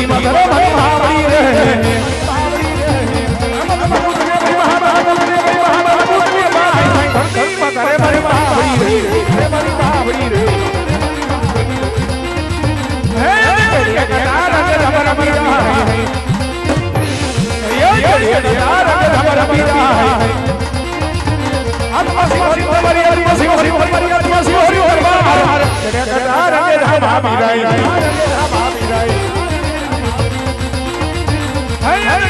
ની મગર ભાવડી રે Hare Hare Hare Hare Hare Hare Hare Hare Hare Hare Hare Hare Hare Hare Hare Hare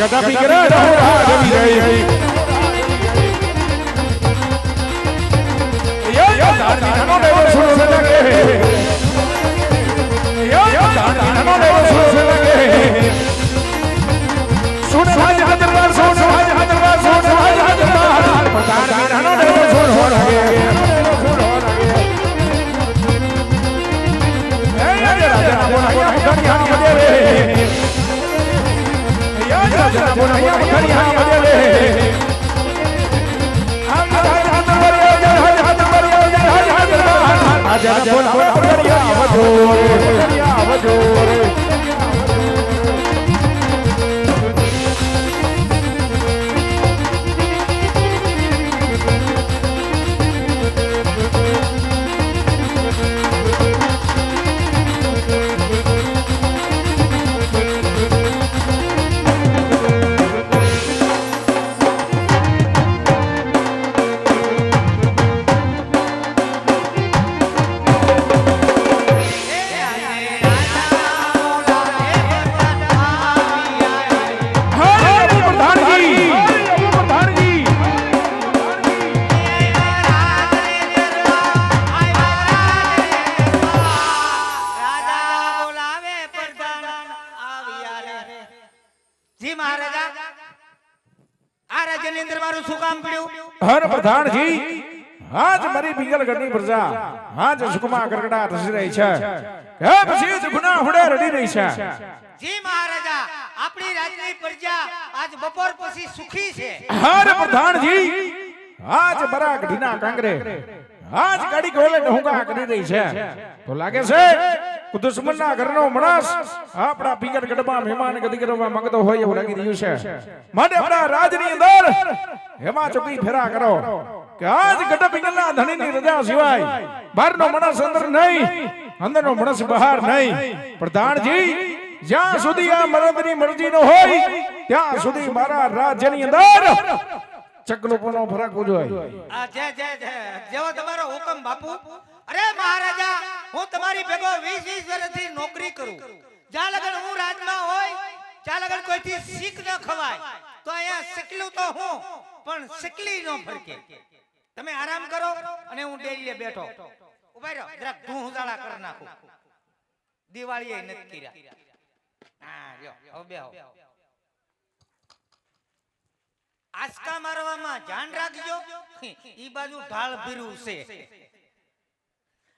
રે નમ તો રામ આવી રહે આવજો આવજો પ્રધાનજી આજ મારી પિંગલગઢની પ્રજા આજ સુખમાં ગરગડા રસી રહી છે. હે પછી જ ગુના હુડે રડી રહી છે. જી મહારાજા આપણી રાજની પ્રજા આજ બપોર પછી સુખી છે. હર પ્રધાનજી આજ બરા ગઢીના કાંગરે. આજ ગાડી ગોલે ડહોંગા કરી રહી છે. તો લાગે છે દુશ્મનના ઘરનો મણસ આપણા પિંગલગઢમાં મહેમાન ગતિ કરવા માંગતો હોય એવું લાગી રહ્યું છે. માટે આપણા રાજની અંદર હેમા ચોકી ફેરા કરો. કે આજ ગઢ પિંગલના ધણીની રજા સિવાય બહારનો મણસ અંદર નહીં અંદરનો મણસ બહાર નહીં. પ્રધાનજી જ્યાં સુધી આ મરદની મરજી નો હોય ત્યાં સુધી મારા રાજ્યની અંદર ચકલુપનો ફરક જોઈએ આ જે જે જે, જેવો તમારો હુકમ બાપુ. અરે મહારાજા, હું તમારી ભેગો 20 20 વર્ષથી નોકરી કરું. જ્યાં લગન હું રાજમાં હોય, ત્યાં લગન કોઈથી શીખ ન ખવાય. તો અહીંયા શીખલું તો હું, પણ શીખલી ન ફરકે. તમે આરામ કરો અને હું ડેલીએ બેઠો. ઊભા રહો. જરા ધૂ ઉજાળા કરી નાખું. દિવાળીએ નથી કર્યા. હા લ્યો હવે બેહો. આસકા મારવામાં ધ્યાન રાખજો. ઈ બાજુ ઢાળ ભીરું છે.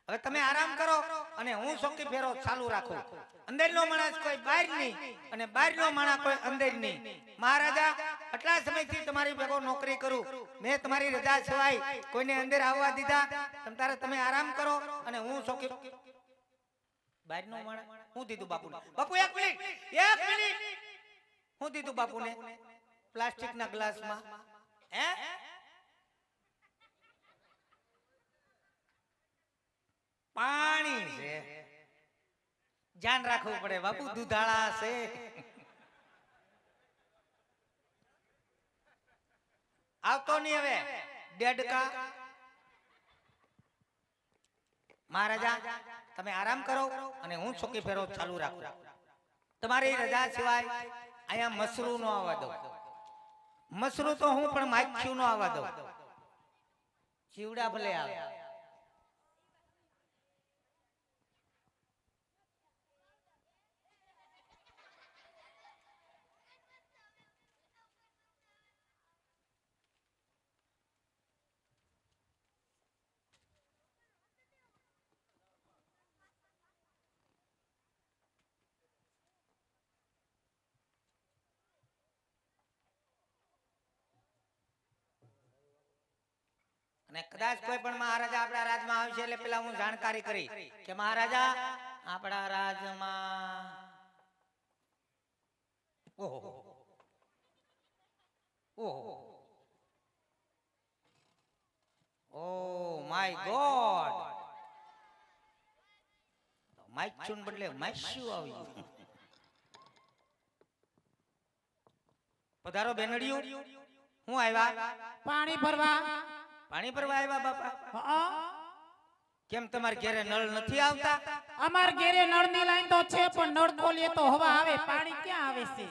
હવે તમે આરામ કરો અને હું સોકી ફેરો ચાલુ રાખું. અંદરનો માણસ કોઈ બહાર નહીં અને બહારનો માણસ કોઈ અંદર નહીં. મહારાજા, આટલા સમયથી તમારી ભેગો નોકરી કરું. મેં તમારી રજા સિવાય કોઈને અંદર આવવા દીધા. તમ તારે તમે આરામ કરો અને હું સોકી બહારનો માણસ, હું દીધું બાપુને. બાપુ, એક મિનિટ એક મિનિટ. હું દીધું બાપુને. પ્લાસ્ટિકના ગ્લાસમાં. હે? પાણી છે. ધ્યાન રાખવું પડે. બાપુ દુધાળા છે. આવતો નહીં હવે. ડેડકા. મહારાજા તમે આરામ કરો અને હું ચોકી ફેરો ચાલુ રાખું. તમારી રજા સિવાય અહીંયા મસરૂ નો આવવા દઉં મસરૂ તો હું પણ માખ્યું નો આવવા દઉં. ચીવડા ભલે આવે. અને કદાચ કોઈ પણ મહારાજા આપણા રાજમાં આવશે એટલે પેલા હું જાણકારી કરી કે મહારાજા, આપણા રાજમાં ઓહો. ઓહો. Oh my god. માઇક છું બદલે માસ્યુ આવી ગયું. પધારો બેનડિયું હું આવ્યા? પાણી ભરવા. પાણી ભરવા આવ્યા બાપા? હા. કેમ તમાર ઘરે નળ નથી આવતા? અમાર ઘેરે નળની લાઈન તો છે પણ નળ ખોલીએ તો હવા આવે. પાણી ક્યાં આવે છે?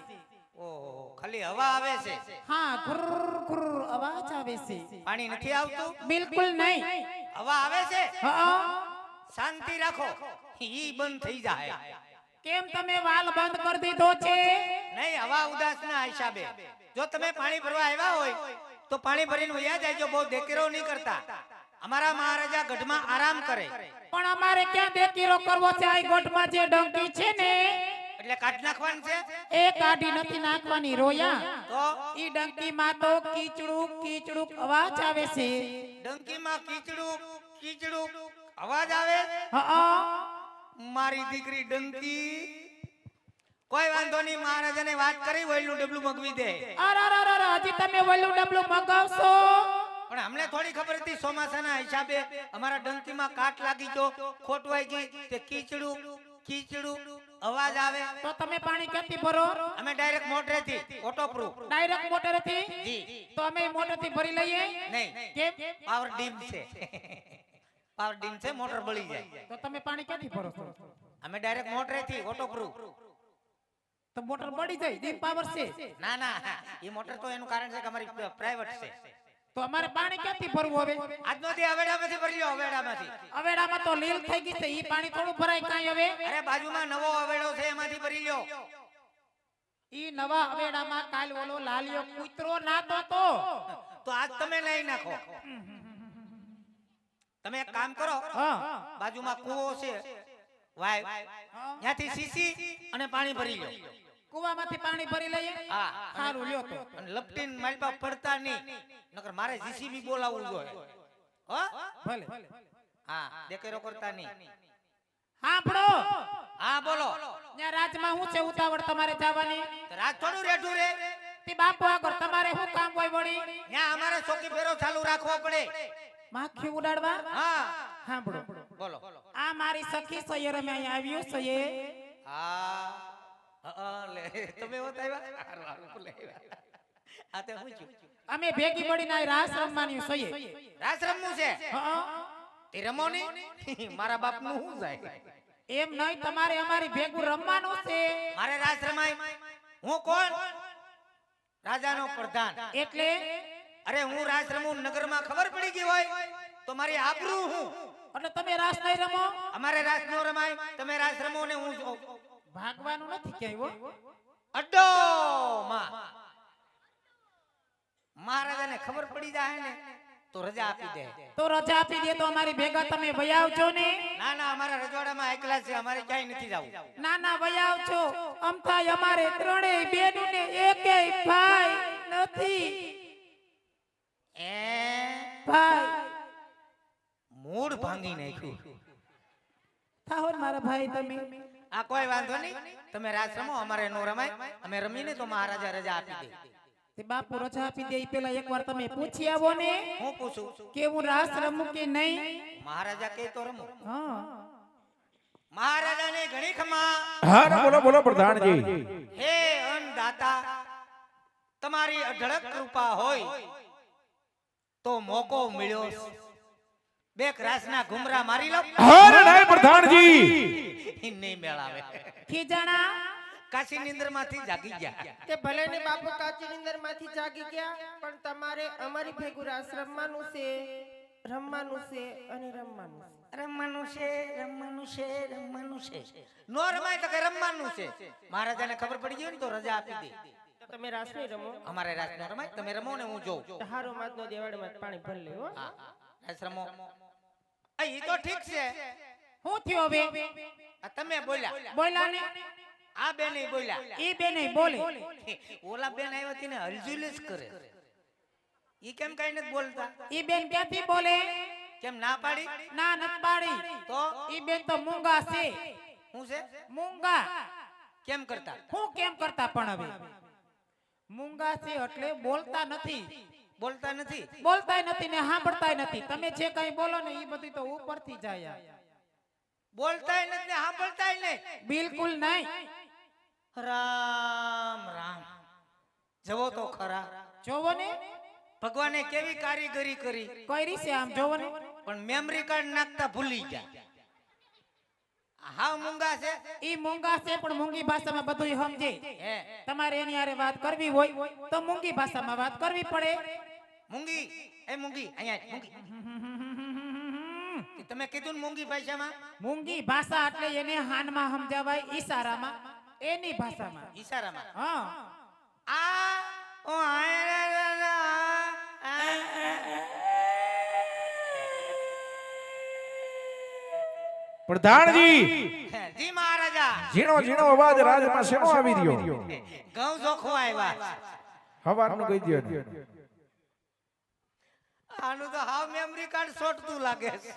ઓહો ખાલી હવા આવે છે? હા ગુર ગુર અવાજ આવે છે. પાણી નથી આવતું? બિલકુલ નહીં. હવા આવે છે? હા. શાંતિ રાખો. ઈ બંધ થઈ જાય. કેમ તમે વાલ બંધ કરી દીધો છે? નહીં હવા ઉદાસ ના હિસાબે. જો તમે પાણી ભરવા આવ્યા હોય તો પાણી ભરીને વયા જાયજો બહુ દેકેરો નહીં કરતા. અમારા મહારાજા ગઢમાં આરામ કરે. પણ અમારે ક્યાં દેકીરો કરવો છે? આ ગઢમાં જે ડંકી છે ને એટલે કાઢ નાખવાની છે? એ કાઢી નથી નાખવાની રોયા. તો? ઈ ડંકીમાં તો કીચડું કીચડું અવાજ આવે છે. ડંકીમાં કીચડું કીચડું અવાજ આવે? હા. મારી દીકરી ડંકી કોઈ વાંધો નહીં મહારાજાને વાત કરી વયલું ડબલું મગવી દે. હજી તમે વલ્લું ડબલું મગાવશો? પણ અમને થોડી ખબર હતી ચોમાસાના હિસાબે અમારા ડંકીમાં કાટ લાગી ગયો ખોટવાઈ ગઈ તે કીચડું કીચડું અવાજ આવે. તો તમે પાણી ક્યાંથી ભરો? અમે ડાયરેક્ટ મોટરેથી ઓટો પ્રૂફ ડાયરેક્ટ મોટરથી? જી. તો અમે મોટરથી ભરી લઈએ? નહીં. કેમ? પાવર ડીમ છે. પાવર ડીમ છે મોટર બળી જાય. તો તમે પાણી ક્યાંથી ભરો છો? અમે ડાયરેક્ટ મોટરેથી ઓટો પ્રૂફ તો મોટર મળી જાય દીપ પાવર છે. ના ના એ મોટર તો એનું કારણ છે કે અમારી પ્રાઇવેટ છે. તો અમારે પાણી ક્યાંથી ભરવું હવે? આજનો દી અવેડામાંથી ભરી લો અવેડામાંથી. અવેડામાં તો લીલ થઈ ગઈ છે ઈ પાણી થોડું ભરાય કાંઈ હવે? અરે બાજુમાં નવો અવેડો છે એમાંથી ભરી લ્યો. ઈ નવા અવેડામાં કાલ ઓલો લાલિયો કૂતરો નાતો તો. તો આજ તમે લઈ નાખો. તમે એક કામ કરો હા. બાજુમાં કૂવો છે વાય. ત્યાંથી સીસી અને પાણી ભરી લો કુવામાંથી પાણી ભરી લઈએ? હા. સારું લ્યો તો. અને લપટીન માલપા પડતા નહીં. નકર મારે જીસીબી બોલાવવું જોઈએ હો? ભલે. હા દેખેરો કરતા નહીં. સાંભળો. હા બોલો. ત્યાં રાજમાં હું છે ઉતાવળ તમારે જવાની? રાત થોડું રેઠું રે. તે બાપુ આગળ તમારે શું કામ હોય વળી? ત્યાં અમારે ચોકી ફેરો ચાલુ રાખવો પડે. માખી ઉડાડવા? હા. સાંભળો. બોલો. આ મારી સખી સૈયર અમે અહીંયા આવ્યું છે હા હા, લે. તમે. આ તે અમે ભેગી મળીને આ રાસ રમવાની સૈયે રાસ રમવું છે તે રમો મારા બાપનું શું જાય? એમ નહીં તમારે અમારી ભેગું રમવાનું છે. મારે રાસ રમાય હું કોણ? રાજાનો પ્રધાન. એટલે? અરે હું રાસ રમું નગરમાં ખબર પડી ગઈ હોય તો મારી આબરૂ હું. એટલે તમે રાસ નહીં રમો? અમારે રાસ નો રમાય. તમે રાસ રમો ને હું. ભાગવાનું નથી ક્યાંય અડો અડ્ડો માં મહારાજાને ખબર પડી જાય ને તો રજા આપી દે. તો રજા આપી દે તો અમારી ભેગા તમે વયાવજો ને. ના ના અમારા રજવાડામાં એકલા છે અમારે ક્યાંય નથી જવું. ના ના વયાવજો આમ થાય અમારે ત્રણેય બેનું ને એકેય ભાઈ નથી. એ ભાઈ. મૂળ ભાંગી નાખ્યું. થાહોર મારા ભાઈ તમે. આ કોઈ વાંધો નહીં. તમે રાસ રમો અમારે નો રમાય. અમે રમીને તો મહારાજા રજા આપી દે તે બાપુ રજા આપી દે પેલા એકવાર તમે પૂછી આવો ને. હું પૂછું? કે હું રાસ રમું કે નહીં? મહારાજા કે તો રમો. હા. મહારાજાને ઘણી ખમા. હા બોલો બોલો પ્રધાનજી હે અન્નદાતા તમારી અઢળક કૃપા હોય તો મોકો મળ્યો. બે રાસના ઘુમરા મારી લો. હા ને નહીં નહીં મેળાવે ખીજાણા કાશી નિંદરમાંથી જાગી ગયા. કે ભલે ને બાપુ કાચી નિંદરમાંથી જાગી ગયા પણ તમારે અમારી ભેગું રાસ રમવાનું છે રમવાનું છે અને રમવાનું છે. રમવાનું છે રમવાનું છે રમવાનું છે. નો રમાય તો કે રમવાનું છે. મહારાજાને ખબર પડી ગઈ ને તો રજા આપી દે. તમે રાસ નહીં રમો. અમારે રાસ નો રમાય તમે રમો ને હું જોઉં. તો હારો માતનો દેવાળમાં પાણી ભરી લેવો હા. રાસ રમો. આ તો ઠીક છે. હું થયો હવે? તમે બોલ્યા. બોલ્યા. ને? આ બેન બોલ્યા. ઈ બે નહીં બોલે. ઓલા બેન આવ્યા હતી હલજુલીસ કરે. ઈ કેમ કઈ નથી બોલતા? ઈ બેન ક્યાંથી બોલે? કેમ ના પાડી? ના નત પાડી. તો? ઈ બેન તો મૂંગા છે. હું છે? મૂંગા. કેમ કરતા? હું કેમ કરતા પણ હવે? મૂંગા છે એટલે બોલતા નથી. બોલતા નથી? બોલતાય નથી ને સાંભળતાય નથી. તમે જે કઈ બોલો ને ઈ બધું તો ઉપરથી જાય. બોલતાય નથી સાંભળતાય નહીં. બિલકુલ નહીં. રામ રામ. જવો તો ખરા. જોવો ને ભગવાને કેવી કારીગરી કરી? કઈ રીતે આમ જોવો ને પણ મેમરી કાર્ડ નાખતા ભૂલી ગયા. હા મૂંગા છે. ઈ મૂંગા છે પણ મૂંગી ભાષામાં બધું સમજે. તમારે એની હારે વાત કરવી હોય તો મૂંગી ભાષામાં વાત કરવી પડે. મૂંગી એ મૂંગી અહીંયા મૂંગી. તમે કીધું ને મૂંગી ભાષામાં? મૂંગી ભાષા એટલે એને હાનમાં સમજાવાય ઈશારામાં. એની ભાષામાં. ઈશારામાં. હા. આ ઓ આ પ્રધાનજી! જી મહારાજા. ઝીણો ઝીણો અવાજ રાજમાં શેનો આવી રહ્યો? ઘઉં જોખો આવ્યા. હવારનું કહી દ્યો ને. આનું તો હાવ મેમરી કાર્ડ સોટતું લાગે છે.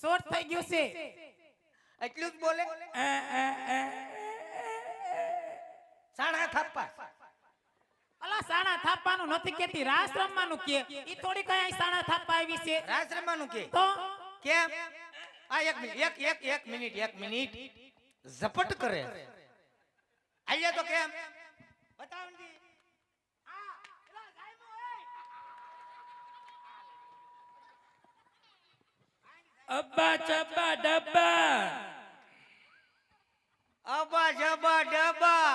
શોર્ટ થઈ ગયું છે. એટલું જ બોલે. સાણા થપ્પા. અલા સાણા થાપવાનું નથી કેતી રાસ રમવાનું કે ઈ થોડી કઈ અહીં સાણા થાપવા આવી છે. રાસ રમવાનું કે તો? કેમ? આ એક મિનિટ એક એક એક મિનિટ એક મિનિટ. ઝપટ કરે. આલ્યા તો કેમ? બતાવજી અબ્બા ચબ્બા ડબ્બા. અબ્બા ચબ્બા ડબ્બા.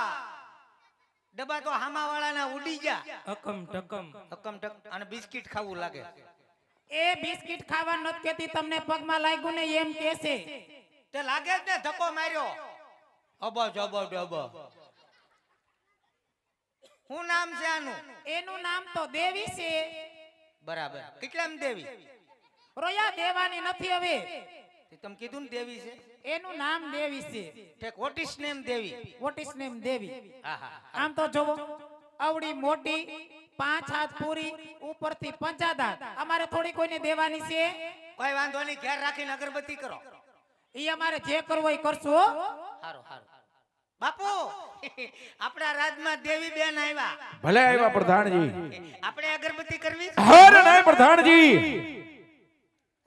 ડબ્બા તો હામા વાળાના ઉડી ગયા. હકમ ટકમ. હકમ ટક અને બિસ્કિટ ખાવું લાગે. એ બિસ્કિટ ખાવા નત કેતી તમને પગમાં લાગ્યું ને એમ કેસે તે લાગે જ ને ધક્કો માર્યો. અબા જબા ડબા શું નામ છે આનું? એનું નામ તો દેવી છે. બરાબર. કેટલામ દેવી? રોયા દેવાની નથી હવે. તમે કીધું ને દેવી છે? એનું નામ દેવી છે. ઠેક what is name Devi? What is name Devi? આમ તો જોવો આવડી મોટી પાંચ હાથ પૂરી ઉપરથી પંચા દાંત અમારે થોડી કોઈને દેવાની છે? કોઈ વાંધો નહીં ઘેર રાખીને અગરબત્તી કરો. ઈ અમારે જે કરવો એ કરશું હો. સારું સારું બાપુ આપણા રાજમાં દેવી બેન આવ્યા. ભલે આવ્યા પ્રધાનજી. આપણે અગરબત્તી કરવી હર નહીં પ્રધાનજી.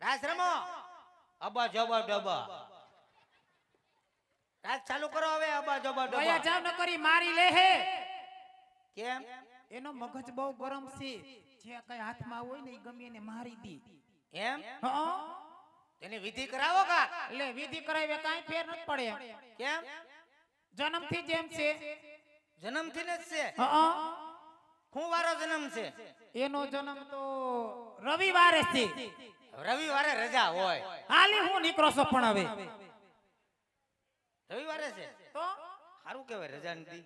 રાસ રમો. અબા જબા ડબા. રાસ ચાલુ કરો હવે અબા જબા ડબા. ડબા જાવ ન કરી મારી લે હે. કેમ? એનો મગજ બહુ ગરમ છે. જે કઈ હાથમાં હોય ને એ ગમે એને મારી દી. એમ? હા? તેને વિધિ કરાવો કા એટલે વિધિ કરાવે કાઈ ફેર ન પડે. કેમ? જન્મથી જેમ છે. જન્મથી જ છે? હા? હું વારો જન્મ છે? એનો જન્મ તો રવિવારે છે. રવિવારે રજા હોય. હાલી હું નીકળો છો પણ હવે. રવિવારે છે? તો? સારું કહેવાય રજા નથી.